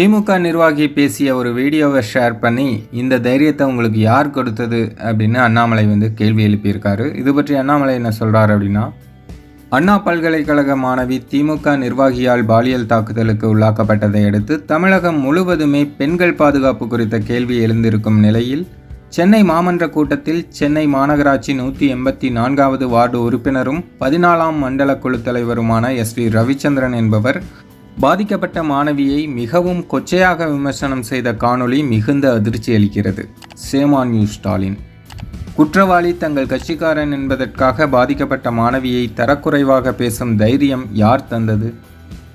திமுக நிர்வாகி பேசிய ஒரு வீடியோவை ஷேர் பண்ணி இந்த தைரியத்தை உங்களுக்கு யார் கொடுத்தது அப்படின்னு அண்ணாமலை வந்து கேள்வி எழுப்பியிருக்காரு. இது பற்றி அண்ணாமலை என்ன சொல்கிறார் அப்படின்னா அண்ணா பல்கலைக்கழக மாணவி திமுக நிர்வாகியால் பாலியல் தாக்குதலுக்கு உள்ளாக்கப்பட்டதை அடுத்து தமிழகம் முழுவதுமே பெண்கள் பாதுகாப்பு குறித்த கேள்வி எழுந்திருக்கும் நிலையில் சென்னை மாமன்ற கூட்டத்தில் சென்னை மாநகராட்சி நூற்றி எண்பத்தி நான்காவது வார்டு உறுப்பினரும் பதினாலாம் மண்டல குழு தலைவருமான எஸ் வி ரவிச்சந்திரன் என்பவர் பாதிக்கப்பட்ட மாணவியை மிகவும் கொச்சையாக விமர்சனம் செய்த காணொளி மிகுந்த அதிர்ச்சி அளிக்கிறது. Shame on you Stalin. குற்றவாளி தங்கள் கட்சிக்காரன் என்பதற்காக பாதிக்கப்பட்ட மாணவியை தரக்குறைவாக பேசும் தைரியம் யார் தந்தது?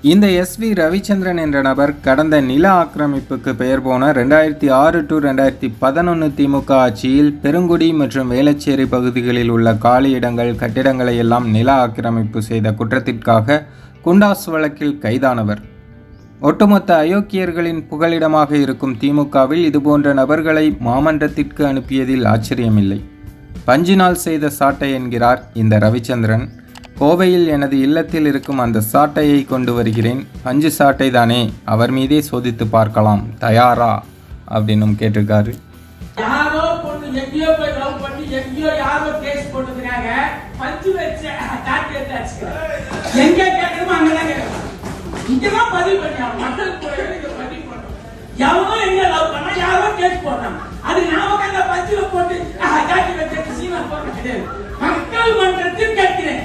இந்த எஸ் வி ரவிச்சந்திரன் என்ற நபர் கடந்த நில ஆக்கிரமிப்புக்கு பெயர் போன ரெண்டாயிரத்தி ஆறு டு ரெண்டாயிரத்தி பதினொன்று திமுக ஆட்சியில் பெருங்குடி மற்றும் வேளச்சேரி பகுதிகளில் உள்ள காலி இடங்கள் கட்டிடங்களை எல்லாம் நில ஆக்கிரமிப்பு செய்த குற்றத்திற்காக குண்டாஸ் வழக்கில் கைதானவர். ஒட்டுமொத்த அயோக்கியர்களின் புகலிடமாக இருக்கும் திமுகவில் இதுபோன்ற நபர்களை மாமன்றத்திற்கு அனுப்பியதில் ஆச்சரியமில்லை. பஞ்சினால் செய்த சாட்டை என்கிறார் இந்த ரவிச்சந்திரன். கோவையில் எனது இல்லத்தில் இருக்கும் அந்த சாட்டையை கொண்டு வருகிறேன். பஞ்சு சாட்டை தானே அவர் மீதே சோதித்து பார்க்கலாம். தயாரா? அப்படின்னும் கேட்டிருக்காரு. எங்கேயோ இங்கதான் பதிவு பண்ணியாகும் மக்கள் பதிவு பண்ணணும் எவனோ எங்க லவ் பண்ணா யாரோ கேட்டு போடுறாங்க அது நாம அந்த பஞ்சுல போட்டு காட்டி வச்சு சீனா போடுறது கிடையாது மக்கள் மன்றத்தில் கேட்கிறேன்.